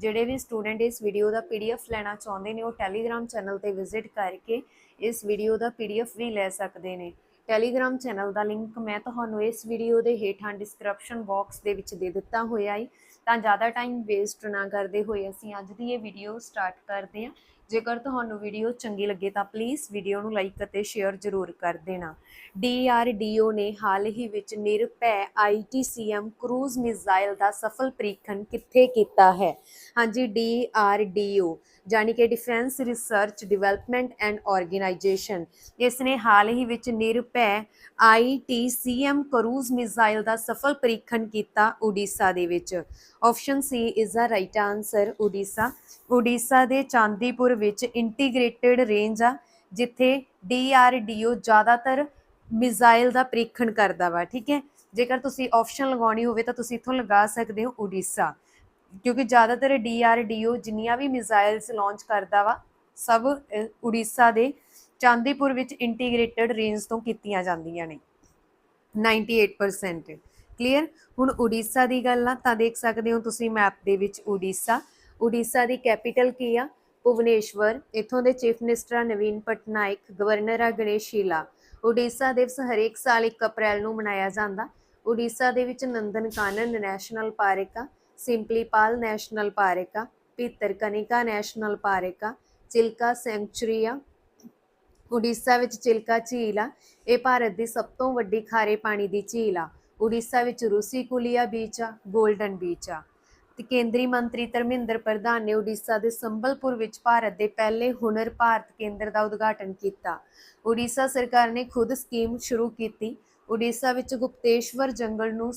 ਜਿਹੜੇ ਵੀ ਸਟੂਡੈਂਟ ਇਸ ਵੀਡੀਓ ਦਾ ਪੀਡੀਐਫ ਲੈਣਾ ਚਾਹੁੰਦੇ ਨੇ, ਉਹ ਟੈਲੀਗ੍ਰਾਮ ਚੈਨਲ ਤੇ ਵਿਜ਼ਿਟ ਕਰਕੇ ਇਸ ਵੀਡੀਓ ਦਾ ਪੀਡੀਐਫ ਵੀ ਲੈ ਸਕਦੇ ਨੇ। ਟੈਲੀਗ੍ਰਾਮ ਚੈਨਲ ਦਾ ਲਿੰਕ ਮੈਂ ਤੁਹਾਨੂੰ ਇਸ ਵੀਡੀਓ ਦੇ ਹੇਠਾਂ ਡਿਸਕ੍ਰਿਪਸ਼ਨ ਬਾਕਸ ਦੇ ਵਿੱਚ ਦੇ ਦਿੱਤਾ ਹੋਇਆ ਹੈ ਤਾਂ ਜ਼ਿਆਦਾ ਟਾਈਮ ਵੇਸਟ ਨਾ ਕਰਦੇ ਹੋਏ ਅਸੀਂ ਅੱਜ ਦੀ ਇਹ ਵੀਡੀਓ ਸਟਾਰਟ ਕਰਦੇ ਹਾਂ। ਜੇਕਰ ਤੁਹਾਨੂੰ ਵੀਡੀਓ ਚੰਗੀ ਲੱਗੇ ਤਾਂ ਪਲੀਜ਼ ਵੀਡੀਓ ਨੂੰ ਲਾਈਕ ਅਤੇ ਸ਼ੇਅਰ ਜ਼ਰੂਰ ਕਰ ਦੇਣਾ। ਡੀਆਰਡੀਓ ਨੇ ਹਾਲ ਹੀ ਵਿੱਚ ਨਿਰਭੈ ਆਈਟੀਸੀਐਮ ਕਰੂਜ਼ ਮਿਜ਼ਾਈਲ ਦਾ ਸਫਲ ਪ੍ਰੀਖਣ ਕਿੱਥੇ ਕੀਤਾ ਹੈ? ਹਾਂਜੀ ਡੀਆਰਡੀਓ ਜਾਨੀ ਕਿ defence research development and organisation ਇਸ ਨੇ ਹਾਲ ਹੀ ਵਿੱਚ ਨਿਰਭੈ ਆਈਟੀਸੀਐਮ ਕਰੂਜ਼ ਮਿਜ਼ਾਈਲ ਦਾ ਸਫਲ ਪ੍ਰੀਖਣ ਕੀਤਾ ਉਡੀਸਾ ਦੇ ਵਿੱਚ। Option C is the right answer Orissa Orissa ਦੇ ਚਾਂਦੀਪੁਰ ਵਿੱਚ ਇੰਟੀਗ੍ਰੇਟਿਡ ਰੇਂਜ ਆ, ਜਿੱਥੇ ਡੀਆਰਡੀਓ ਜ਼ਿਆਦਾਤਰ ਮਿਜ਼ਾਈਲ ਦਾ ਪ੍ਰੀਖਣ ਕਰਦਾ ਵਾ, ਠੀਕ ਹੈ? ਜੇਕਰ ਤੁਸੀਂ ਆਪਸ਼ਨ ਲਗਾਉਣੀ ਹੋਵੇ ਤਾਂ ਤੁਸੀਂ ਇੱਥੋਂ ਲਗਾ ਸਕਦੇ ਹੋ ਉੜੀਸਾ ਕਿਉਂਕਿ ਜ਼ਿਆਦਾਤਰ ਡੀਆਰਡੀਓ ਜਿੰਨੀਆਂ ਵੀ ਮਿਜ਼ਾਈਲਸ ਲਾਂਚ ਕਰਦਾ ਵਾ, ਸਭ ਉੜੀਸਾ ਦੇ ਚਾਂਦੀਪੁਰ ਵਿੱਚ ਇੰਟੀਗ੍ਰੇਟਿਡ ਰੇਂਜ ਤੋਂ ਕੀਤੀਆਂ ਜਾਂਦੀਆਂ ਨੇ। 98% ਕਲੀਅਰ ਹੁਣ ਉੜੀਸਾ ਦੀ ਗੱਲ ਆ ਤਾਂ ਦੇਖ ਸਕਦੇ ਹੋ ਤੁਸੀਂ ਮੈਪ ਦੇ ਵਿੱਚ ਉੜੀਸਾ। ਉੜੀਸਾ ਦੀ ਕੈਪੀਟਲ ਕੀ ਆ? ਭੁਵਨੇਸ਼ਵਰ। ਇਥੋਂ ਦੇ ਚੀਫ ਮਿਨਿਸਟਰ ਆ ਨਵੀਨ ਪਟਨਾਇਕ ਗਵਰਨਰ ਆ ਗਣੇਸ਼ ਸ਼ੀਲਾ। ਉੜੀਸਾ ਦਿਵਸ ਹਰੇਕ ਸਾਲ 1 ਅਪ੍ਰੈਲ ਨੂੰ ਮਨਾਇਆ ਜਾਂਦਾ। ਉੜੀਸਾ ਦੇ ਵਿੱਚ ਨੰਦਨ ਕਾਨਨ ਨੈਸ਼ਨਲ ਪਾਰਕ ਆ ਸਿੰਪਲੀਪਾਲ ਨੈਸ਼ਨਲ ਪਾਰਕ ਆ ਭੀਤਰਕਨਿਕਾ ਨੈਸ਼ਨਲ ਪਾਰਕ ਆ, ਚਿਲਕਾ ਸੈਂਚੁਰੀ ਆ। ਉੜੀਸਾ ਵਿੱਚ ਚਿਲਕਾ ਝੀਲ ਆ। ਇਹ ਭਾਰਤ ਦੀ ਸਭ ਤੋਂ ਵੱਡੀ ਖਾਰੇ ਪਾਣੀ ਦੀ ਝੀਲ ਆ। ਉੜੀਸਾ ਵਿੱਚ ਰੂਸੀ ਕੁਲੀਆ ਬੀਚ ਆ 골ਡਨ ਬੀਚ ਆ। ਤੇ ਕੇਂਦਰੀ ਮੰਤਰੀ ਧਰਮਿੰਦਰ ਪ੍ਰਧਾਨ ਨੇ ਉੜੀਸਾ ਦੇ ਸੰਬਲਪੁਰ ਵਿੱਚ ਭਾਰਤ ਦੇ ਪਹਿਲੇ ਹੁਨਰ ਭਾਰਤ ਕੇਂਦਰ ਦਾ ਉਦਘਾਟਨ ਕੀਤਾ। ਉੜੀਸਾ ਸਰਕਾਰ ਨੇ ਖੁਦ ਸਕੀਮ ਸ਼ੁਰੂ ਕੀਤੀ। ਉੜੀਸਾ ਵਿੱਚ ਗੁਪਤੇਸ਼ਵਰ ਜੰਗਲ ਨੂੰ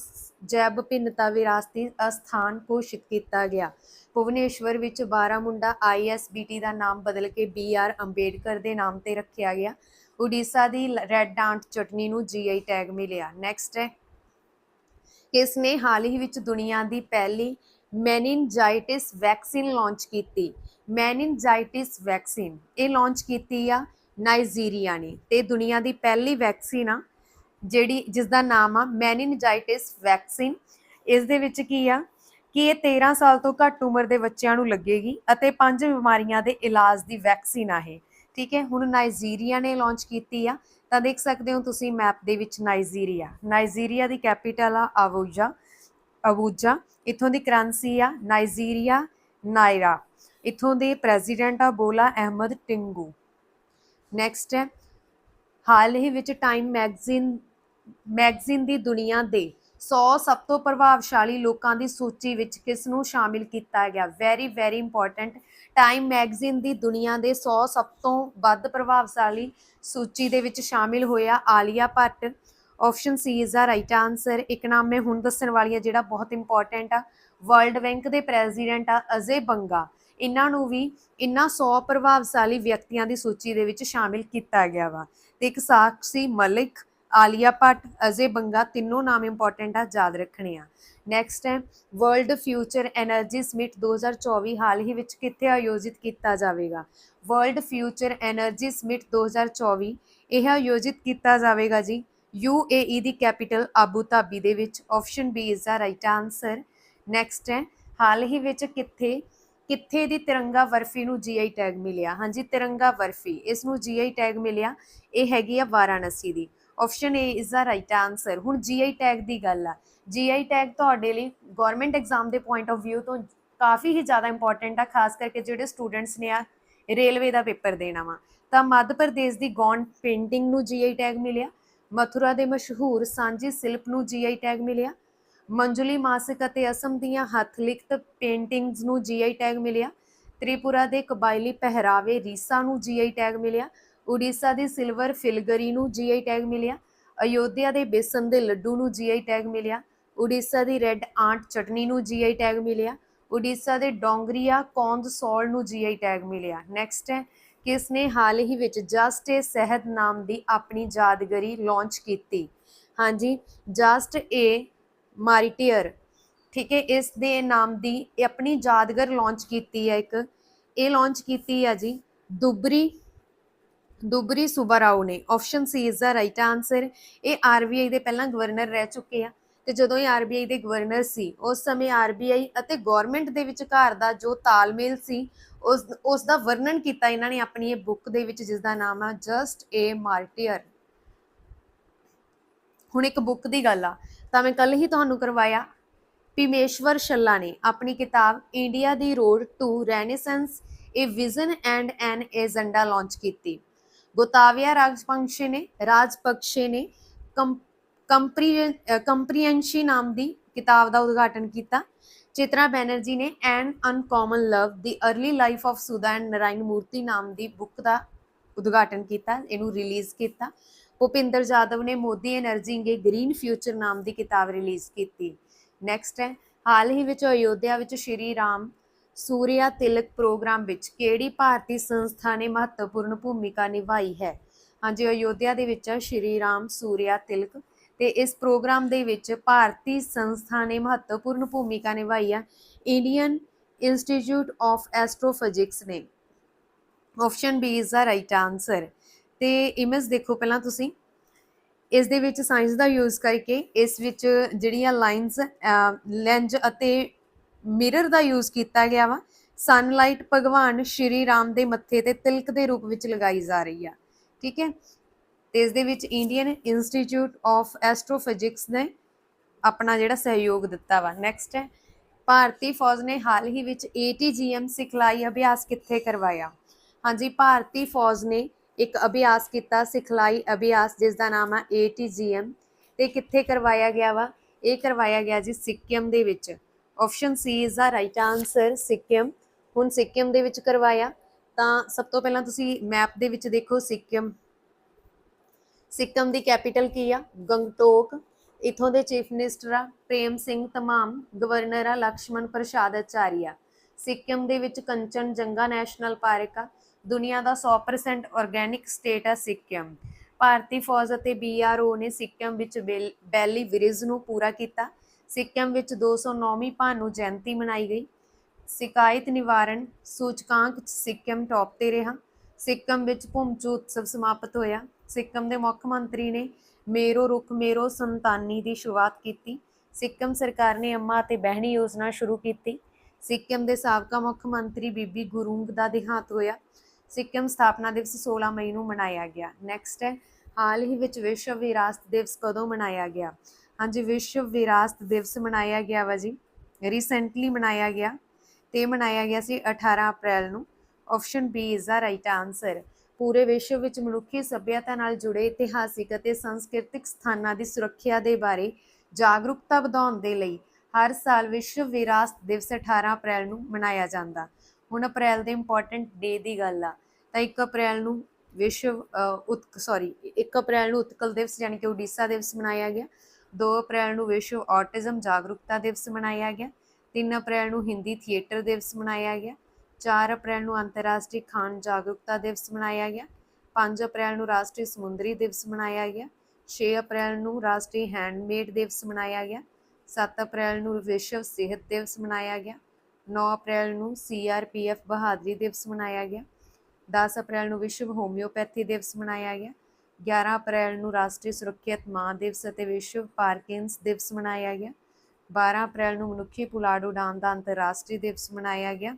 ਜੈਵ ਭਿੰਨਤਾ ਵਿਰਾਸਤੀ ਅਸਥਾਨ ਘੋਸ਼ਿਤ ਕੀਤਾ ਗਿਆ। ਭੁਵਨੇਸ਼ਵਰ ਵਿੱਚ ਬਾਰਾਮੁੰਡਾ ਆਈਐਸਬੀਟੀ ਦਾ ਨਾਮ ਬਦਲ ਕੇ ਬੀਆਰ ਅੰਬੇਡਕਰ ਦੇ ਨਾਮ ਤੇ ਰੱਖਿਆ ਗਿਆ। ਉੜੀਸਾ ਦੀ ਰੈੱਡ ਆਂਟ ਚਟਨੀ ਨੂੰ ਜੀਆਈ ਟੈਗ ਮਿਲਿਆ। ਨੈਕਸਟ ਹੈ ਇਸ ਨੇ ਹਾਲ ਹੀ ਵਿੱਚ ਦੁਨੀਆ ਦੀ ਪਹਿਲੀ ਮੈਨਿਨਜਾਈਟਿਸ ਵੈਕਸੀਨ ਲਾਂਚ ਕੀਤੀ? ਮੈਨਿਨਜਾਈਟਿਸ ਵੈਕਸੀਨ, ਇਹ ਲਾਂਚ ਕੀਤੀ ਆ ਨਾਈਜੀਰੀਆ ਨੇ ਤੇ ਦੁਨੀਆ ਦੀ ਪਹਿਲੀ ਵੈਕਸੀਨ ਆ ਜਿਹੜੀ ਜਿਸ ਦਾ ਨਾਮ ਆ ਮੈਨਿਨਜਾਈਟਿਸ ਵੈਕਸੀਨ। ਇਸ ਦੇ ਵਿੱਚ ਕੀ ਆ ਕਿ ਇਹ 13 ਸਾਲ ਤੋਂ ਘੱਟ ਉਮਰ ਦੇ ਬੱਚਿਆਂ ਨੂੰ ਲੱਗੇਗੀ ਅਤੇ ਪੰਜ ਬਿਮਾਰੀਆਂ ਦੇ ਇਲਾਜ ਦੀ ਵੈਕਸੀਨ ਆ ਇਹ। ਠੀਕ ਹੈ, ਹੁਣ ਨਾਈਜੀਰੀਆ ਨੇ ਲਾਂਚ ਕੀਤੀ ਆ ਤਾਂ ਦੇਖ ਸਕਦੇ ਹੋ ਤੁਸੀਂ ਮੈਪ ਦੇ ਵਿੱਚ ਨਾਈਜੀਰੀਆ ਨਾਈਜੀਰੀਆ ਦੀ ਕੈਪੀਟਲ ਆ ਆਬੂਜਾ ਅਬੂਜਾ ਇਥੋਂ ਦੀ ਕਰੰਸੀ ਆ ਨਾਈਜੀਰੀਆ ਨਾਇਰਾ ਇਥੋਂ ਦੇ ਪ੍ਰੈਜ਼ੀਡੈਂਟ ਆ ਬੋਲਾ ਅਹਿਮਦ ਟਿੰਗੂ ਨੈਕਸਟ ਹੈ, ਹਾਲ ਹੀ ਵਿੱਚ ਟਾਈਮ ਮੈਗਜ਼ੀਨ ਮੈਗਜ਼ੀਨ ਦੀ ਦੁਨੀਆ ਦੇ 100 ਸਭ ਤੋਂ ਪ੍ਰਭਾਵਸ਼ਾਲੀ ਲੋਕਾਂ ਦੀ ਸੂਚੀ ਵਿੱਚ ਕਿਸ ਨੂੰ ਸ਼ਾਮਿਲ ਕੀਤਾ ਗਿਆ? Very very important Time magazine ਦੀ ਦੁਨੀਆ ਦੇ 100 ਸਭ ਤੋਂ ਵੱਧ ਪ੍ਰਭਾਵਸ਼ਾਲੀ ਸੂਚੀ ਦੇ ਵਿੱਚ ਸ਼ਾਮਿਲ ਹੋਇਆ Alia Bhatt. Option C is the right answer ਇੱਕ ਨਾਮ ਮੈਂ ਹੁਣ ਦੱਸਣ ਵਾਲੀ ਆ ਜਿਹੜਾ ਬਹੁਤ ਇੰਪੋਰਟੈਂਟ ਆ। ਵਰਲਡ ਬੈਂਕ ਦੇ ਪ੍ਰੈਜ਼ੀਡੈਂਟ ਆ, ਅਜੇ ਬੰਗਾ। ਇਹਨਾਂ ਨੂੰ ਵੀ ਇਹਨਾਂ 100 ਪ੍ਰਭਾਵਸ਼ਾਲੀ ਵਿਅਕਤੀਆਂ ਦੀ ਸੂਚੀ ਦੇ ਵਿੱਚ ਸ਼ਾਮਿਲ ਕੀਤਾ ਗਿਆ ਵਾ। ਤੇ ਇੱਕ ਸਾਕਸ਼ੀ ਮਲਿਕ। ਆਲੀਆ ਭੱਟ, ਅਜੇ ਬੰਗਾ ਤਿੰਨੋਂ ਨਾਮ ਇੰਪੋਰਟੈਂਟ ਆ, ਯਾਦ ਰੱਖਣੇ ਆ। ਨੈਕਸਟ ਹੈ ਵਰਲਡ ਫਿਊਚਰ એનર્ਜੀ ਸਮਿਟ 2024 ਹਾਲ ਹੀ ਵਿੱਚ ਕਿੱਥੇ ਆਯੋਜਿਤ ਕੀਤਾ ਜਾਵੇਗਾ? ਵਰਲਡ ਫਿਊਚਰ એનર્ਜੀ ਸਮਿਟ 2024 ਇਹ ਆਯੋਜਿਤ ਕੀਤਾ ਜਾਵੇਗਾ ਜੀ UAE ਦੀ ਕੈਪੀਟਲ ਆਬੂ ਧਾਬੀ ਦੇ ਵਿੱਚ। Option B is the right answer next ਹੈ, ਹਾਲ ਹੀ ਵਿੱਚ ਕਿੱਥੇ ਕਿੱਥੇ ਦੀ ਤਿਰੰਗਾ ਵਰਫੀ ਨੂੰ ਜੀਆਈ ਟੈਗ ਮਿਲਿਆ? ਹਾਂਜੀ, ਤਿਰੰਗਾ ਵਰਫੀ ਇਸ ਨੂੰ ਜੀਆਈ ਟੈਗ ਮਿਲਿਆ, ਇਹ ਹੈਗੀ ਆ ਵਾਰਾਣਸੀ ਦੀ। Option A is the right answer ਹੁਣ ਜੀਆਈ ਟੈਗ ਦੀ ਗੱਲ ਆ। ਜੀਆਈ ਟੈਗ ਤੁਹਾਡੇ ਲਈ ਗਵਰਨਮੈਂਟ ਐਗਜ਼ਾਮ ਦੇ ਪੁਆਇੰਟ ਆਫ View ਤੋਂ ਕਾਫੀ ਹੀ ਜ਼ਿਆਦਾ ਇੰਪੋਰਟੈਂਟ ਆ, ਖਾਸ ਕਰਕੇ ਜਿਹੜੇ ਸਟੂਡੈਂਟਸ ਨੇ ਆ ਰੇਲਵੇ ਦਾ ਪੇਪਰ ਦੇਣਾ ਵਾ। ਤਾਂ ਮੱਧ ਪ੍ਰਦੇਸ਼ ਦੀ ਗੌਂਡ ਪੇਂਟਿੰਗ ਨੂੰ ਜੀਆਈ ਟੈਗ ਮਿਲਿਆ। ਮਥੁਰਾ ਦੇ ਮਸ਼ਹੂਰ ਸਾਂਝੀ ਸਿਲਪ ਨੂੰ ਜੀਆਈ ਟੈਗ ਮਿਲਿਆ। ਮੰਜੁਲੀ ਮਾਸਿਕ ਅਤੇ ਅਸਮ ਦੀਆਂ ਹੱਥ ਲਿਖਤ ਪੇਂਟਿੰਗਸ ਨੂੰ ਜੀਆਈ ਟੈਗ ਮਿਲਿਆ। ਤ੍ਰਿਪੁਰਾ ਦੇ ਕਬਾਇਲੀ ਪਹਿਰਾਵੇ ਰੀਸਾ ਨੂੰ ਜੀਆਈ ਟੈਗ ਮਿਲਿਆ। ਉੜੀਸਾ ਦੀ ਸਿਲਵਰ ਫਿਲਗਰੀ ਨੂੰ ਜੀਆਈ ਟੈਗ ਮਿਲਿਆ। ਅਯੋਧਿਆ ਦੇ ਬੇਸਨ ਦੇ ਲੱਡੂ ਨੂੰ ਜੀਆਈ ਟੈਗ ਮਿਲਿਆ। ਉੜੀਸਾ ਦੀ ਰੈੱਡ ਆਂਟ ਚਟਨੀ ਨੂੰ ਜੀਆਈ ਟੈਗ ਮਿਲਿਆ। ਉੜੀਸਾ ਦੇ ਡੋਂਗਰੀਆ ਕੌਂਦ ਸੌਲ ਨੂੰ ਜੀਆਈ ਟੈਗ ਮਿਲਿਆ। ਨੈਕਸਟ ਹੈ, ਕਿਸ ਨੇ ਹਾਲ ਹੀ ਵਿੱਚ ਜਸਟ ਏ ਸਹਿਦ ਨਾਮ ਦੀ ਆਪਣੀ ਯਾਦਗਰੀ ਲਾਂਚ ਕੀਤੀ? ਹਾਂਜੀ, ਜਸਟ ਏ ਮਾਰੀਟੀਅਰ। ਠੀਕ ਹੈ, ਇਸ ਦੇ ਨਾਮ ਦੀ ਇਹ ਆਪਣੀ ਯਾਦਗਾਰ ਲਾਂਚ ਕੀਤੀ ਹੈ ਇੱਕ। ਇਹ ਲਾਂਚ ਕੀਤੀ ਹੈ ਜੀ ਦੁਬਰੀ ਦੁਬਰੀ ਸੁਬਾਰਾਓ ਨੇ option C is the right answer ਇਹ ਆਰਬੀਆਈ ਦੇ ਪਹਿਲਾਂ ਗਵਰਨਰ ਰਹਿ ਚੁੱਕੇ ਆ ਤੇ ਜਦੋਂ ਇਹ ਆਰਬੀਆਈ ਦੇ ਗਵਰਨਰ ਸੀ, ਉਸ ਸਮੇਂ ਆਰਬੀਆਈ ਅਤੇ ਗਵਰਨਮੈਂਟ ਦੇ ਵਿਚਕਾਰ ਦਾ ਜੋ ਤਾਲਮੇਲ ਸੀ, ਉਸ ਉਸ ਦਾ ਵਰਣਨ ਕੀਤਾ ਇਹਨਾਂ ਨੇ ਆਪਣੀ ਇਹ ਬੁੱਕ ਦੇ ਵਿੱਚ ਜਿਸ ਦਾ ਨਾਮ ਆ ਜਸਟ ਏ ਮਾਰਟੀਅਰ ਹੁਣ ਇੱਕ ਬੁੱਕ ਦੀ ਗੱਲ ਆ, ਤਾਂ ਮੈਂ ਕੱਲ ਹੀ ਤੁਹਾਨੂੰ ਕਰਵਾਇਆ। ਭੀਮੇਸ਼ਵਰ ਸ਼ੱਲਾ ਨੇ ਆਪਣੀ ਕਿਤਾਬ India the road to renaissance a vision and an agenda launch ਕੀਤੀ। ਗੋਤਾਵਿਆ ਰਾਜਪੰਕਸ਼ੀ ਨੇ ગોતાવ્યા રાજપક્ષેને ਕੰਪਰੀ ਕੰਪਰੀਹੈਂਸ਼ਨ ਨਾਮ ਦੀ ਕਿਤਾਬ ਦਾ ਉਦਘਾਟਨ ਕੀਤਾ ਚਿਤਰਾ ਬੈਨਰਜੀ ਨੇ an uncommon love the early life of Sudha and Narayana Murthy ਨਾਮ ਦੀ ਬੁੱਕ ਦਾ ਉਦਘਾਟਨ ਕੀਤਾ ਇਹਨੂੰ ਰਿਲੀਜ਼ ਕੀਤਾ. ਭੁਪਿੰਦਰ ਜਾਦਵ ਨੇ Modi energy a green future ਨਾਮ ਦੀ ਕਿਤਾਬ ਰਿਲੀਜ਼ ਕੀਤੀ. ਨੈਕਸਟ ਹੈ ਹਾਲ ਹੀ ਵਿੱਚ ਅਯੋਧਿਆ ਵਿੱਚ ਸ਼੍ਰੀ ਰਾਮ ਸੂਰਿਆ ਤਿਲਕ ਪ੍ਰੋਗਰਾਮ ਵਿੱਚ ਕਿਹੜੀ ਭਾਰਤੀ ਸੰਸਥਾ ਨੇ ਮਹੱਤਵਪੂਰਨ ਭੂਮਿਕਾ ਨਿਭਾਈ ਹੈ? ਹਾਂਜੀ, ਅਯੋਧਿਆ ਦੇ ਵਿੱਚ ਸ਼੍ਰੀ ਰਾਮ ਸੂਰਿਆ ਤਿਲਕ ਤੇ ਇਸ ਪ੍ਰੋਗਰਾਮ ਦੇ ਵਿੱਚ ਭਾਰਤੀ ਸੰਸਥਾ ਨੇ ਮਹੱਤਵਪੂਰਨ ਭੂਮਿਕਾ ਨਿਭਾਈ ਹੈ ਇੰਡੀਅਨ ਇੰਸਟੀਚਿਊਟ ਆਫ ਐਸਟ੍ਰੋਫਿਜ਼ਿਕਸ ਨੇ। Option B is the right answer. ਤੇ ਇਮੇਜ ਦੇਖੋ ਪਹਿਲਾਂ ਤੁਸੀਂ। ਇਸ ਦੇ ਵਿੱਚ ਸਾਇੰਸ ਦਾ ਯੂਜ਼ ਕਰਕੇ ਇਸ ਵਿੱਚ ਜਿਹੜੀਆਂ ਲਾਈਨਸ ਲੈਂਜ ਅਤੇ ਮਿਰਰ ਦਾ ਯੂਜ਼ ਕੀਤਾ ਗਿਆ ਵਾ। ਸਨਲਾਈਟ ਭਗਵਾਨ ਸ਼੍ਰੀ ਰਾਮ ਦੇ ਮੱਥੇ ਤੇ ਤਿਲਕ ਦੇ ਰੂਪ ਵਿੱਚ ਲਗਾਈ ਜਾ ਰਹੀ ਆ। ਠੀਕ ਹੈ? ਤੇ ਇਸ ਦੇ ਵਿੱਚ ਇੰਡੀਅਨ ਇੰਸਟੀਚਿਊਟ ਆਫ ਐਸਟ੍ਰੋਫਿਜ਼ਿਕਸ ਨੇ ਆਪਣਾ ਜਿਹੜਾ ਸਹਿਯੋਗ ਦਿੱਤਾ ਵਾ। ਨੈਕਸਟ ਹੈ, ਭਾਰਤੀ ਫੌਜ ਨੇ ਹਾਲ ਹੀ ਵਿੱਚ ATGM ਸਿਖਲਾਈ ਅਭਿਆਸ ਕਿੱਥੇ ਕਰਵਾਇਆ? ਹਾਂਜੀ, ਭਾਰਤੀ ਫੌਜ ਨੇ ਇੱਕ ਅਭਿਆਸ ਕੀਤਾ, ਸਿਖਲਾਈ ਅਭਿਆਸ, ਜਿਸ ਦਾ ਨਾਮ ਹੈ ATGM ਤੇ ਕਿੱਥੇ ਕਰਵਾਇਆ ਗਿਆ ਵਾ? ਇਹ ਕਰਵਾਇਆ ਗਿਆ ਜੀ ਸਿੱਕਮ ਦੇ ਵਿੱਚ। Option C is the right answer Sikkim ਹੁਣ ਸਿੱਕਮ ਦੇ ਵਿੱਚ ਕਰਵਾਇਆ। ਤਾਂ ਸਭ ਤੋਂ ਪਹਿਲਾਂ ਤੁਸੀਂ ਮੈਪ ਦੇ ਵਿੱਚ ਦੇਖੋ ਸਿੱਕਮ ਸਿੱਕਮ ਦੀ ਕੈਪੀਟਲ ਕੀ ਆ? ਗੰਗਟੋਕ। ਇਥੋਂ ਦੇ ਚੀਫ ਮਿਨਿਸਟਰ ਆ, ਪ੍ਰੇਮ ਸਿੰਘ ਤਮਾਮ ਗਵਰਨਰ ਆ, ਲਕਸ਼ਮਣ ਪ੍ਰਸਾਦ ਆਚਾਰੀਆ ਸਿੱਕਮ ਦੇ ਵਿੱਚ ਕੰਚਨ ਜੰਗਾ ਨੈਸ਼ਨਲ ਪਾਰਕ ਆ। ਦੁਨੀਆ ਦਾ 100% ਆਰਗੈਨਿਕ ਸਟੇਟ ਆ ਸਿੱਕਮ ਭਾਰਤੀ ਫੌਜ ਅਤੇ ਬੀਆਰਓ ਨੇ ਸਿੱਕਮ ਵਿੱਚ ਬੈਲੀ ਵਿਰਿਜ ਨੂੰ ਪੂਰਾ ਕੀਤਾ। ਸਿੱਕਮ ਵਿੱਚ 209ਵੀਂ ਭਾਨੂ ਜਯੰਤੀ ਮਨਾਈ ਗਈ। ਸ਼ਿਕਾਇਤ ਨਿਵਾਰਣ ਸੂਚਕਾਂਕ ਸਿੱਕਮ ਟੌਪ ਤੇ ਰਿਹਾ। ਸਿੱਕਮ ਵਿੱਚ ਭੂਮਚੂ ਉਤਸਵ ਸਮਾਪਤ ਹੋਇਆ। ਸਿੱਕਮ ਦੇ ਮੁੱਖ ਮੰਤਰੀ ਨੇ ਮੇਰੋ ਰੁੱਖ, ਮੇਰੋ ਸੰਤਾਨੀ ਦੀ ਸ਼ੁਰੂਆਤ ਕੀਤੀ। ਸਿੱਕਮ ਸਰਕਾਰ ਨੇ ਅੰਮਾ ਅਤੇ ਬਹਿਣੀ ਯੋਜਨਾ ਸ਼ੁਰੂ ਕੀਤੀ। ਸਿੱਕਮ ਦੇ ਸਾਬਕਾ ਮੁੱਖ ਮੰਤਰੀ ਬੀਬੀ ਗੁਰੂੰਗ ਦਾ ਦੇਹਾਂਤ ਹੋਇਆ। ਸਿੱਕਮ ਸਥਾਪਨਾ ਦਿਵਸ 16 ਮਈ ਨੂੰ ਮਨਾਇਆ ਗਿਆ। ਨੈਕਸਟ ਹੈ, ਹਾਲ ਹੀ ਵਿੱਚ ਵਿਸ਼ਵ ਵਿਰਾਸਤ ਦਿਵਸ ਕਦੋਂ ਮਨਾਇਆ ਗਿਆ? ਹਾਂਜੀ, ਵਿਸ਼ਵ ਵਿਰਾਸਤ ਦਿਵਸ ਮਨਾਇਆ ਗਿਆ ਵਾ ਜੀ। ਰੀਸੈਂਟਲੀ ਮਨਾਇਆ ਗਿਆ ਤੇ ਮਨਾਇਆ ਗਿਆ ਸੀ 18 ਅਪ੍ਰੈਲ ਨੂੰ। Option B is the right answer ਪੂਰੇ ਵਿਸ਼ਵ ਵਿੱਚ ਮਨੁੱਖੀ ਸੱਭਿਅਤਾ ਨਾਲ ਜੁੜੇ ਇਤਿਹਾਸਿਕ ਅਤੇ ਸੰਸਕ੍ਰਿਤਿਕ ਸਥਾਨਾਂ ਦੀ ਸੁਰੱਖਿਆ ਦੇ ਬਾਰੇ ਜਾਗਰੂਕਤਾ ਵਧਾਉਣ ਦੇ ਲਈ ਹਰ ਸਾਲ ਵਿਸ਼ਵ ਵਿਰਾਸਤ ਦਿਵਸ 18 ਅਪ੍ਰੈਲ ਨੂੰ ਮਨਾਇਆ ਜਾਂਦਾ। ਹੁਣ ਅਪ੍ਰੈਲ ਦੇ ਇੰਪੋਰਟੈਂਟ ਡੇ ਦੀ ਗੱਲ ਆ, ਤਾਂ 1 ਅਪ੍ਰੈਲ ਨੂੰ ਵਿਸ਼ਵ ਉਤਕ ਸੌਰੀ 1 ਅਪ੍ਰੈਲ ਨੂੰ ਉਤਕਲ ਦਿਵਸ ਯਾਨੀ ਕਿ ਓਡੀਸ਼ਾ ਦਿਵਸ ਮਨਾਇਆ ਗਿਆ। 2 ਅਪ੍ਰੈਲ ਨੂੰ ਵਿਸ਼ਵ ਆਟਿਜ਼ਮ ਜਾਗਰੂਕਤਾ ਦਿਵਸ ਮਨਾਇਆ ਗਿਆ 3 ਅਪ੍ਰੈਲ ਨੂੰ ਹਿੰਦੀ ਥੀਏਟਰ ਦਿਵਸ ਮਨਾਇਆ ਗਿਆ 4 ਅਪ੍ਰੈਲ ਨੂੰ ਅੰਤਰਰਾਸ਼ਟਰੀ ਖਾਣ ਜਾਗਰੂਕਤਾ ਦਿਵਸ ਮਨਾਇਆ ਗਿਆ 5 ਅਪ੍ਰੈਲ ਨੂੰ ਰਾਸ਼ਟਰੀ ਸਮੁੰਦਰੀ ਦਿਵਸ ਮਨਾਇਆ ਗਿਆ 6 ਅਪ੍ਰੈਲ ਨੂੰ ਰਾਸ਼ਟਰੀ ਹੈਂਡਮੇਡ ਦਿਵਸ ਮਨਾਇਆ ਗਿਆ 7 ਅਪ੍ਰੈਲ ਨੂੰ ਵਿਸ਼ਵ ਸਿਹਤ ਦਿਵਸ ਮਨਾਇਆ ਗਿਆ 9 ਅਪ੍ਰੈਲ ਨੂੰ ਸੀਆਰਪੀਐਫ ਬਹਾਦਰੀ ਦਿਵਸ ਮਨਾਇਆ ਗਿਆ 10 ਅਪ੍ਰੈਲ ਨੂੰ ਵਿਸ਼ਵ ਹੋਮਿਓਪੈਥੀ ਦਿਵਸ ਮਨਾਇਆ ਗਿਆ 11 ਅਪ੍ਰੈਲ ਨੂੰ ਰਾਸ਼ਟਰੀ ਸੁਰੱਖਿਅਤ ਮਾਂ ਦਿਵਸ ਅਤੇ ਵਿਸ਼ਵ ਪਾਰਕਿੰਸ ਦਿਵਸ ਮਨਾਇਆ ਗਿਆ। 12 ਅਪ੍ਰੈਲ ਨੂੰ ਮਨੁੱਖੀ ਪੁਲਾੜ ਉਡਾਨ ਦਾ ਅੰਤਰਰਾਸ਼ਟਰੀ ਦਿਵਸ ਮਨਾਇਆ ਗਿਆ।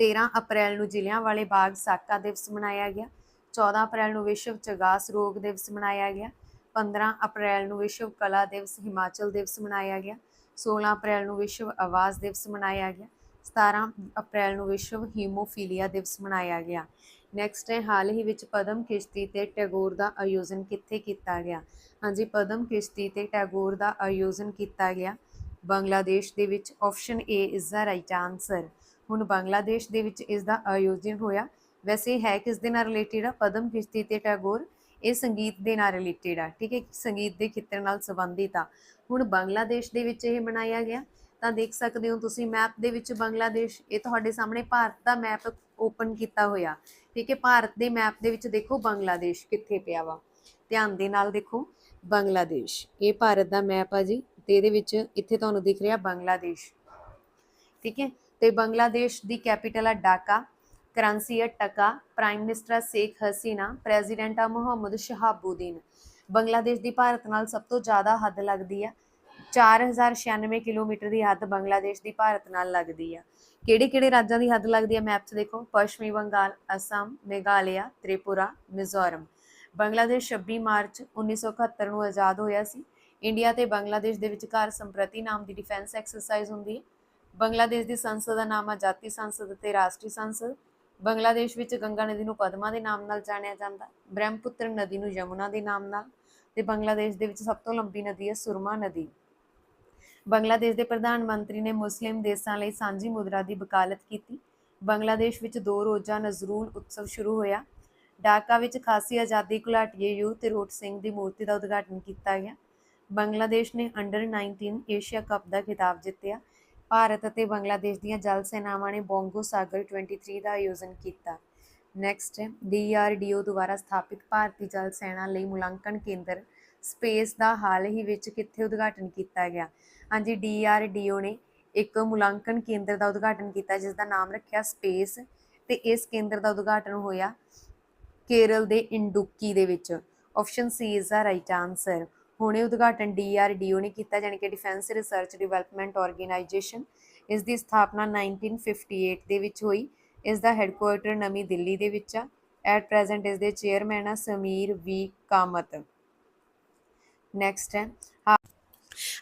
13 ਅਪ੍ਰੈਲ ਨੂੰ ਜ਼ਿਲ੍ਹਿਆਂ ਵਾਲੇ ਬਾਗ ਸਾਕਾ ਦਿਵਸ ਮਨਾਇਆ ਗਿਆ। 14 ਅਪ੍ਰੈਲ ਨੂੰ ਵਿਸ਼ਵ ਚਗਾਸ ਰੋਗ ਦਿਵਸ ਮਨਾਇਆ ਗਿਆ। 15 ਅਪ੍ਰੈਲ ਨੂੰ ਵਿਸ਼ਵ ਕਲਾ ਦਿਵਸ, ਹਿਮਾਚਲ ਦਿਵਸ ਮਨਾਇਆ ਗਿਆ। 16 ਅਪ੍ਰੈਲ ਨੂੰ ਵਿਸ਼ਵ ਆਵਾਜ਼ ਦਿਵਸ ਮਨਾਇਆ ਗਿਆ। 17 ਅਪ੍ਰੈਲ ਨੂੰ ਵਿਸ਼ਵ ਹੀਮੋਫੀਲੀਆ ਦਿਵਸ ਮਨਾਇਆ ਗਿਆ। ਨੈਕਸਟ ਹੈ, ਹਾਲ ਹੀ ਵਿੱਚ ਪਦਮ ਕਿਸ਼ਤੀ ਤੇ ਟੈਗੋਰ ਦਾ ਆਯੋਜਨ ਕਿੱਥੇ ਕੀਤਾ ਗਿਆ? ਹਾਂਜੀ, ਪਦਮ ਕਿਸ਼ਤੀ ਤੇ ਟੈਗੋਰ ਦਾ ਆਯੋਜਨ ਕੀਤਾ ਗਿਆ। ਬੰਗਲਾਦੇਸ਼ ਦੇ ਵਿੱਚ option A is the right answer ਹੁਣ ਬੰਗਲਾਦੇਸ਼ ਦੇ ਵਿੱਚ ਇਸ ਦਾ ਆਯੋਜਨ ਹੋਇਆ। ਵੈਸੇ ਹੈ ਕਿਸ ਦੇ ਨਾਲ ਰਿਲੇਟਡ ਆ? ਪਦਮ ਕਿਸ਼ਤੀ ਤੇ ਟੈਗੋਰ ਇਹ ਸੰਗੀਤ ਦੇ ਨਾਲ ਰਿਲੇਟਡ ਆ। ਠੀਕ ਹੈ, ਸੰਗੀਤ ਦੇ ਖੇਤਰ ਨਾਲ ਸੰਬੰਧਿਤ ਆ। ਹੁਣ ਬੰਗਲਾਦੇਸ਼ ਦੇ ਵਿੱਚ ਇਹ ਮਨਾਇਆ ਗਿਆ। ਤਾਂ ਦੇਖ ਸਕਦੇ ਹੋ ਤੁਸੀਂ ਮੈਪ ਦੇ ਵਿੱਚ ਬੰਗਲਾਦੇਸ਼, ਇਹ ਤੁਹਾਡੇ ਸਾਹਮਣੇ ਭਾਰਤ ਦਾ ਮੈਪ ਓਪਨ ਕੀਤਾ ਹੋਇਆ। ਠੀਕ ਹੈ, ਭਾਰਤ ਦੇ ਮੈਪ ਦੇ ਵਿੱਚ ਦੇਖੋ ਬੰਗਲਾਦੇਸ਼ ਕਿੱਥੇ ਪਿਆ ਵਾ। ਧਿਆਨ ਦੇ ਨਾਲ ਦੇਖੋ, ਬੰਗਲਾਦੇਸ਼। ਇਹ ਭਾਰਤ ਦਾ ਮੈਪ ਆ ਜੀ ਤੇ ਇਹਦੇ ਵਿੱਚ ਇੱਥੇ ਤੁਹਾਨੂੰ ਦਿਖ ਰਿਹਾ ਬੰਗਲਾਦੇਸ਼। ਠੀਕ ਹੈ, ਤੇ ਬੰਗਲਾਦੇਸ਼ ਦੀ ਕੈਪੀਟਲ ਆ ਢਾਕਾ ਕਰੰਸੀ ਆ ਟਕਾ ਪ੍ਰਾਈਮ ਮਿਨਿਸਟਰ ਆ ਸ਼ੇਖ ਹਸੀਨਾ ਪ੍ਰੈਜ਼ੀਡੈਂਟ ਆ ਮੁਹੰਮਦ ਸ਼ਹਾਬੂਦੀਨ। ਬੰਗਲਾਦੇਸ਼ ਦੀ ਭਾਰਤ ਨਾਲ ਸਭ ਤੋਂ ਜ਼ਿਆਦਾ ਹੱਦ ਲੱਗਦੀ ਆ। 4096 ਕਿਲੋਮੀਟਰ ਦੀ ਹੱਦ ਬੰਗਲਾਦੇਸ਼ ਦੀ ਭਾਰਤ ਨਾਲ ਲੱਗਦੀ ਆ। ਕਿਹੜੇ ਕਿਹੜੇ ਰਾਜਾਂ ਦੀ ਹੱਦ ਲੱਗਦੀ ਹੈ ਮੈਪ 'ਚ ਦੇਖੋ? ਪੱਛਮੀ ਬੰਗਾਲ, ਅਸਮ, ਮੇਘਾਲਿਆ, ਤ੍ਰਿਪੁਰਾ, ਮਿਜ਼ੋਰਮ। ਬੰਗਲਾਦੇਸ਼ 26 ਮਾਰਚ 1971 ਨੂੰ ਆਜ਼ਾਦ ਹੋਇਆ ਸੀ। ਇੰਡੀਆ ਤੇ ਬੰਗਲਾਦੇਸ਼ ਦੇ ਵਿਚਕਾਰ ਸੰਪ੍ਰਤੀ ਨਾਮ ਦੀ ਡਿਫੈਂਸ ਐਕਸਰਸਾਈਜ਼ ਹੁੰਦੀ ਹੈ। ਬੰਗਲਾਦੇਸ਼ ਦੀ ਸੰਸਦ ਦਾ ਨਾਮ ਆ ਜਾਤੀ ਸੰਸਦ ਤੇ ਰਾਸ਼ਟਰੀ ਸੰਸਦ। ਬੰਗਲਾਦੇਸ਼ ਵਿੱਚ ਗੰਗਾ ਨਦੀ ਨੂੰ ਪਦਮਾ ਦੇ ਨਾਮ ਨਾਲ ਜਾਣਿਆ ਜਾਂਦਾ। ਬ੍ਰਹਮਪੁੱਤਰ ਨਦੀ ਨੂੰ ਯਮੁਨਾ ਦੇ ਨਾਮ ਨਾਲ ਤੇ ਬੰਗਲਾਦੇਸ਼ ਦੇ ਵਿੱਚ ਸਭ ਤੋਂ ਲੰਬੀ ਨਦੀ ਹੈ ਸੁਰਮਾ ਨਦੀ। ਬੰਗਲਾਦੇਸ਼ ਦੇ ਪ੍ਰਧਾਨ ਮੰਤਰੀ ਨੇ ਮੁਸਲਿਮ ਦੇਸ਼ਾਂ ਲਈ ਸਾਂਝੀ ਮੁਦਰਾ ਦੀ ਵਕਾਲਤ ਕੀਤੀ। ਬੰਗਲਾਦੇਸ਼ ਵਿੱਚ ਦੋ ਰੋਜ਼ਾ ਨਜ਼ਰੂਲ ਉਤਸਵ ਸ਼ੁਰੂ ਹੋਇਆ। ਢਾਕਾ ਵਿੱਚ ਖਾਸੀ ਆਜ਼ਾਦੀ ਘੁਲਾਟੀਏ ਯੂ ਤੇ ਰੋਟ ਸਿੰਘ ਦੀ ਮੂਰਤੀ ਦਾ ਉਦਘਾਟਨ ਕੀਤਾ ਗਿਆ। ਬੰਗਲਾਦੇਸ਼ ਨੇ ਅੰਡਰ 19 ਏਸ਼ੀਆ ਕੱਪ ਦਾ ਖਿਤਾਬ ਜਿੱਤਿਆ। ਭਾਰਤ ਅਤੇ ਬੰਗਲਾਦੇਸ਼ ਦੀਆਂ ਜਲ ਸੈਨਾਵਾਂ ਨੇ ਬੋਂਗੋ ਸਾਗਰ 23 ਦਾ ਆਯੋਜਨ ਕੀਤਾ। ਨੈਕਸਟ ਹੈ ਡੀਆਰਡੀਓ ਦੁਆਰਾ ਸਥਾਪਿਤ ਭਾਰਤੀ ਜਲ ਸੈਨਾ ਲਈ ਮੁਲਾਂਕਣ ਕੇਂਦਰ ਸਪੇਸ ਦਾ ਹਾਲ ਹੀ ਵਿੱਚ ਕਿੱਥੇ ਉਦਘਾਟਨ ਕੀਤਾ ਗਿਆ? ਹਾਂਜੀ ਡੀਆਰਡੀਓ ਨੇ ਇੱਕ ਮੁਲਾਂਕਣ ਕੇਂਦਰ ਦਾ ਉਦਘਾਟਨ ਕੀਤਾ ਜਿਸ ਦਾ ਨਾਮ ਰੱਖਿਆ ਸਪੇਸ ਤੇ ਇਸ ਕੇਂਦਰ ਦਾ ਉਦਘਾਟਨ ਹੋਇਆ ਕੇਰਲ ਦੇ ਇੰਡੁੱਕੀ ਦੇ ਵਿੱਚ। Option C is the right answer ਹੁਣੇ ਉਦਘਾਟਨ ਡੀਆਰਡੀਓ ਨੇ ਕੀਤਾ, ਜਾਣੀ ਕਿ ਡਿਫੈਂਸ ਰਿਸਰਚ ਡਿਵੈਲਪਮੈਂਟ ਆਰਗੇਨਾਈਜੇਸ਼ਨ ਇਸ ਦੀ ਸਥਾਪਨਾ 1958 ਦੇ ਵਿੱਚ ਹੋਈ। ਇਸ ਦਾ ਹੈੱਡਕੁਆਰਟਰ ਨਵੀਂ ਦਿੱਲੀ ਦੇ ਵਿੱਚ ਆ। ਐਟ ਪ੍ਰੈਜ਼ੈਂਟ ਇਸ ਦੇ ਚੇਅਰਮੈਨ ਆ ਸਮੀਰ ਵੀ ਕਾਮਤ। ਨੈਕਸਟ ਹੈ।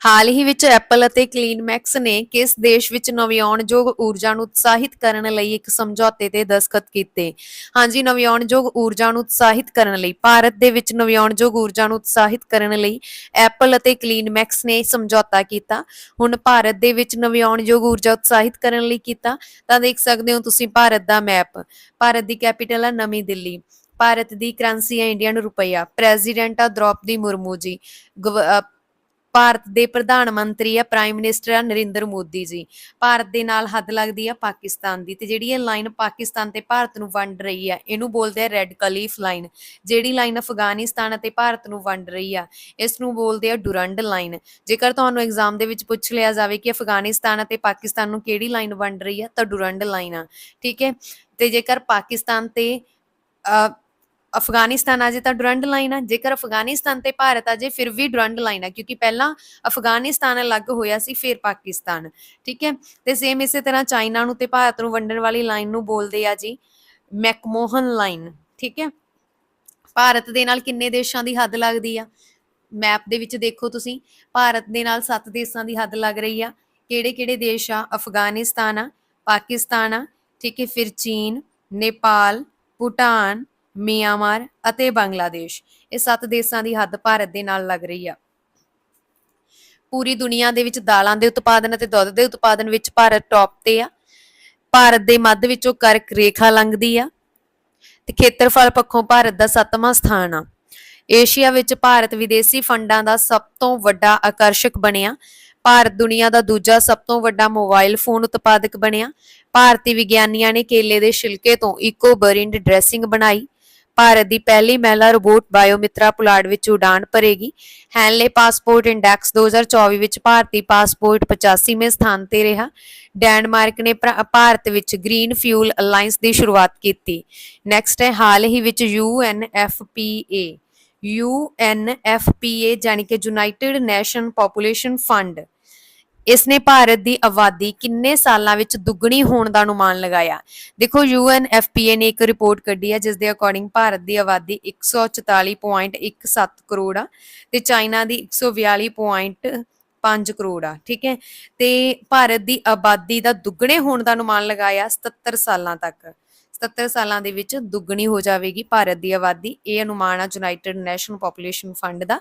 ਹਾਲ ਹੀ ਵਿੱਚ ਐਪਲ ਅਤੇ ਕਲੀਨਮੈਕਸ ਨੇ ਕਿਸ ਦੇਸ਼ ਵਿੱਚ ਨਵਿਆਉਣਯੋਗ ਊਰਜਾ ਨੂੰ ਉਤਸ਼ਾਹਿਤ ਕਰਨ ਲਈ ਇੱਕ ਸਮਝੌਤੇ ਤੇ ਦਸਖਤ ਕੀਤੇ? ਹਾਂਜੀ, ਨਵਿਆਉਣਯੋਗ ਊਰਜਾ ਨੂੰ ਉਤਸ਼ਾਹਿਤ ਕਰਨ ਲਈ, ਭਾਰਤ ਦੇ ਵਿੱਚ ਨਵਿਆਉਣਯੋਗ ਊਰਜਾ ਨੂੰ ਉਤਸ਼ਾਹਿਤ ਕਰਨ ਲਈ ਐਪਲ ਅਤੇ ਕਲੀਨਮੈਕਸ ਨੇ ਸਮਝੌਤਾ ਕੀਤਾ। ਹੁਣ ਭਾਰਤ ਦੇ ਵਿੱਚ ਨਵਿਆਉਣਯੋਗ ਊਰਜਾ ਉਤਸ਼ਾਹਿਤ ਕਰਨ ਲਈ ਕੀਤਾ, ਤਾਂ ਦੇਖ ਸਕਦੇ ਹੋ ਤੁਸੀਂ ਭਾਰਤ ਦਾ ਮੈਪ ਭਾਰਤ ਦੀ ਕੈਪੀਟਲ ਹੈ ਨਵੀਂ ਦਿੱਲੀ। ਭਾਰਤ ਦੀ ਕਰੰਸੀ ਹੈ ਇੰਡੀਅਨ ਰੁਪਈਆ। ਪ੍ਰੈਜ਼ੀਡੈਂਟ ਆ ਦ੍ਰੋਪਦੀ ਮੁਰਮੂ ਜੀ। ਗਵ- ਭਾਰਤ ਦੇ ਪ੍ਰਧਾਨ ਮੰਤਰੀ ਆ ਪ੍ਰਾਈਮ ਮਿਨਿਸਟਰ ਆ ਨਰਿੰਦਰ ਮੋਦੀ ਜੀ। ਭਾਰਤ ਦੇ ਨਾਲ ਹੱਦ ਲੱਗਦੀ ਆ ਪਾਕਿਸਤਾਨ ਦੀ। ਤੇ ਜਿਹੜੀ ਇਹ ਲਾਈਨ ਪਾਕਿਸਤਾਨ ਤੇ ਭਾਰਤ ਨੂੰ ਵੰਡ ਰਹੀ ਆ ਇਹਨੂੰ ਬੋਲਦੇ ਆ ਰੈੱਡ ਕਲੀਫ ਲਾਈਨ। ਜਿਹੜੀ ਲਾਈਨ ਅਫਗਾਨਿਸਤਾਨ ਅਤੇ ਭਾਰਤ ਨੂੰ ਵੰਡ ਰਹੀ ਆ ਇਸ ਨੂੰ ਬੋਲਦੇ ਆ ਡੁਰੰਡ ਲਾਈਨ। ਜੇਕਰ ਤੁਹਾਨੂੰ ਐਗਜ਼ਾਮ ਦੇ ਵਿੱਚ ਪੁੱਛ ਲਿਆ ਜਾਵੇ ਕਿ ਅਫਗਾਨਿਸਤਾਨ ਅਤੇ ਪਾਕਿਸਤਾਨ ਨੂੰ ਕਿਹੜੀ ਲਾਈਨ ਵੰਡ ਰਹੀ ਆ ਤਾਂ ਡੁਰੰਡ ਲਾਈਨ ਆ। ਠੀਕ ਹੈ? ਤੇ ਜੇਕਰ ਪਾਕਿਸਤਾਨ ਤੇ ਅ, ਅਫਗਾਨਿਸਤਾਨ ਆ ਜੇ ਤਾਂ ਡਰੰਡ ਲਾਈਨ ਆ, ਜੇਕਰ ਅਫਗਾਨਿਸਤਾਨ ਤੇ ਭਾਰਤ ਆ ਜੇ, ਫਿਰ ਵੀ ਡਰੰਡ ਲਾਈਨ ਆ, ਕਿਉਂਕਿ ਪਹਿਲਾਂ ਅਫਗਾਨਿਸਤਾਨ ਅਲੱਗ ਹੋਇਆ ਸੀ, ਫਿਰ ਪਾਕਿਸਤਾਨ, ਠੀਕ ਹੈ? ਤੇ ਸੇਮ ਇਸੇ ਤਰ੍ਹਾਂ ਚਾਈਨਾ ਨੂੰ ਤੇ ਭਾਰਤ ਨੂੰ ਵੰਡਣ ਵਾਲੀ ਲਾਈਨ ਨੂੰ ਬੋਲਦੇ ਆ ਜੀ, ਮੈਕਮੋਹਨ ਲਾਈਨ, ਠੀਕ ਹੈ? ਭਾਰਤ ਦੇ ਨਾਲ ਕਿੰਨੇ ਦੇਸ਼ਾਂ ਦੀ ਹੱਦ ਲੱਗਦੀ ਆ? ਮੈਪ ਦੇ ਵਿੱਚ ਦੇਖੋ ਤੁਸੀਂ, ਭਾਰਤ ਦੇ ਨਾਲ 7 ਦੇਸ਼ਾਂ ਦੀ ਹੱਦ ਲੱਗ ਰਹੀ ਆ। ਕਿਹੜੇ ਕਿਹੜੇ ਦੇਸ਼ ਆ? ਅਫਗਾਨਿਸਤਾਨ ਆ, ਪਾਕਿਸਤਾਨ ਆ, ਠੀਕ ਹੈ? ਫਿਰ ਚੀਨ, ਨੇਪਾਲ, ਭੂਟਾਨ ਮਿਆਂਮਾਰ ਅਤੇ ਬੰਗਲਾਦੇਸ਼। ਇਹ ਸੱਤ ਦੇਸ਼ਾਂ ਦੀ ਹੱਦ ਭਾਰਤ ਦੇ ਨਾਲ ਲੱਗ ਰਹੀ ਆ। ਪੂਰੀ ਦੁਨੀਆ ਦੇ ਵਿੱਚ ਦਾਲਾਂ ਦੇ ਉਤਪਾਦਨ ਅਤੇ ਦੁੱਧ ਦੇ ਉਤਪਾਦਨ ਵਿੱਚ ਭਾਰਤ ਟੌਪ ਤੇ ਆ। ਭਾਰਤ ਦੇ ਮੱਧ ਵਿੱਚੋਂ ਕਰਕ ਰੇਖਾ ਲੰਘਦੀ ਆ ਤੇ ਖੇਤਰਫਲ ਪੱਖੋਂ ਭਾਰਤ ਦਾ ਸੱਤਵਾਂ ਸਥਾਨ ਆ। ਏਸ਼ੀਆ ਵਿੱਚ ਭਾਰਤ ਵਿਦੇਸ਼ੀ ਫੰਡਾਂ ਦਾ ਸਭ ਤੋਂ ਵੱਡਾ ਆਕਰਸ਼ਕ ਬਣਿਆ। ਭਾਰਤ ਦੁਨੀਆ ਦਾ ਦੂਜਾ ਸਭ ਤੋਂ ਵੱਡਾ ਮੋਬਾਈਲ ਫੋਨ ਉਤਪਾਦਕ ਬਣਿਆ। ਭਾਰਤੀ ਵਿਗਿਆਨੀਆਂ ਨੇ ਕੇਲੇ ਦੇ ਛਿਲਕੇ ਤੋਂ ਇਕੋ ਬਰਿੰਡ ਡਰੈਸਿੰਗ ਬਣਾਈ। ਭਾਰਤ ਦੀ ਪਹਿਲੀ ਮਹਿਲਾ ਰੋਬੋਟ ਬਾਇਓਮਿਤਰਾ ਪੁਲਾੜ ਵਿੱਚ ਉਡਾਨ ਭਰੇਗੀ। ਹੈਨਲੇ ਪਾਸਪੋਰਟ ਇੰਡੈਕਸ 2024 ਵਿੱਚ ਭਾਰਤੀ ਪਾਸਪੋਰਟ 85ਵੇਂ ਸਥਾਨ ਤੇ ਰਿਹਾ। ਡੈਨਮਾਰਕ ਨੇ ਭਰਾ- ਭਾਰਤ ਵਿੱਚ ਗ੍ਰੀਨ ਫਿਊਲ ਅਲਾਈਅੰਸ ਦੀ ਸ਼ੁਰੂਆਤ ਕੀਤੀ। ਨੈਕਸਟ ਹੈ, ਹਾਲ ਹੀ ਵਿੱਚ UNFPA UNFPA ਜਾਣੀ ਕਿ ਯੂਨਾਈਟਿਡ ਨੈਸ਼ਨ ਪੋਪੂਲੇਸ਼ਨ ਫੰਡ। ਇਸ ਨੇ ਭਾਰਤ ਦੀ ਆਬਾਦੀ ਕਿੰਨੇ ਸਾਲਾਂ ਵਿੱਚ ਦੁੱਗਣੀ ਹੋਣ ਦਾ ਅਨੁਮਾਨ ਲਗਾਇਆ? ਦੇਖੋ UNFPA ਨੇ ਇੱਕ ਰਿਪੋਰਟ ਕੱਢੀ ਹੈ ਜਿਸ ਦੇ ਅਕੋਰਡਿੰਗ ਭਾਰਤ ਦੀ ਆਬਾਦੀ 144.17 ਕਰੋੜ ਆ ਤੇ ਚਾਈਨਾ ਦੀ 142.5 ਕਰੋੜ ਆ, ਠੀਕ ਹੈ? ਤੇ ਭਾਰਤ ਦੀ ਆਬਾਦੀ ਦਾ ਦੁੱਗਣੇ ਹੋਣ ਦਾ ਅਨੁਮਾਨ ਲਗਾਇਆ 77 ਸਾਲਾਂ ਤੱਕ। 77 ਸਾਲਾਂ ਦੇ ਵਿੱਚ ਦੁੱਗਣੀ ਹੋ ਜਾਵੇਗੀ ਭਾਰਤ ਦੀ ਆਬਾਦੀ, ਇਹ ਅਨੁਮਾਨ ਆ ਯੂਨਾਈਟਿਡ ਨੈਸ਼ਨ ਪੋਪੂਲੇਸ਼ਨ ਫੰਡ ਦਾ।